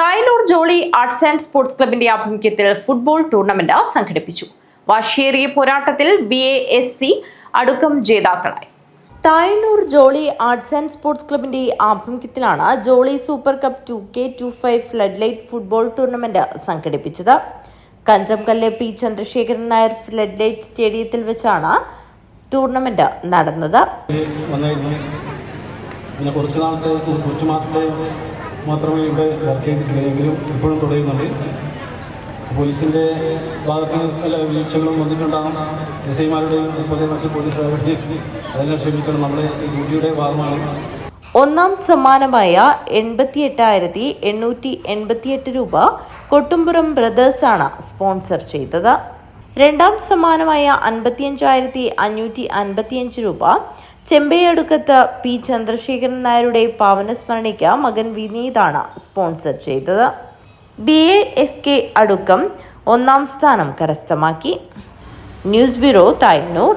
Thayalur Jolly arts and sports ക്ലബിന്റെ ആഭിമുഖ്യത്തിൽ football tournament സംഘടിപ്പിച്ചു. വാശിയേറിയ പോരാട്ടത്തിൽ B A S C Adukkam ജേതാക്കളായി. Thayannur Jolly arts and sports ക്ലബിന്റെ ആഭിമുഖ്യത്തിലാണ് Jolly super cup two K two five flood light football tournament സംഘടിപ്പിച്ചത്. Kanjamkallu P Chandrasekharan Nair flood light സ്റ്റേഡിയത്തിൽ വെച്ചാണ് ടൂർണമെന്റ് നടന്നത്. കുറച്ച് നാളത്തെ കുറച്ച് മാസത്തെ മാത്രമേ ഇവിടെ വർക്ക് ചെയ്തിട്ടുള്ളൂ. എങ്കിലും ഇപ്പോഴും തുടരുന്നുണ്ട്. പോലീസിന്റെ ഭാഗത്ത് പല വീഴ്ചകളും വന്നിട്ടുണ്ടാകും. എസ് ഐമാരുടെയും ഇപ്പോഴത്തെ മറ്റ് പോലീസുകാരുടെയും അതെല്ലാം ക്ഷമിക്കണം. നമ്മുടെ ഡ്യൂട്ടിയുടെ ഭാഗമാണ്. ഒന്നാം സമ്മാനമായ എൺപത്തി എട്ടായിരത്തി എണ്ണൂറ്റി എൺപത്തിയെട്ട് രൂപ കൊട്ടുംപുറം ബ്രദേഴ്സാണ് സ്പോൺസർ ചെയ്തത്. രണ്ടാം സമ്മാനമായ അൻപത്തിയഞ്ചായിരത്തി അഞ്ഞൂറ്റി അൻപത്തിയഞ്ച് രൂപ ചെമ്പൈയടുക്കത്ത് പി ചന്ദ്രശേഖരൻ നായരുടെ പാവനസ്മരണയ്ക്ക് മകൻ വിനീതാണ് സ്പോൺസർ ചെയ്തത്. B A S K Adukkam ഒന്നാം സ്ഥാനം കരസ്ഥമാക്കി. News bureau Thaynur.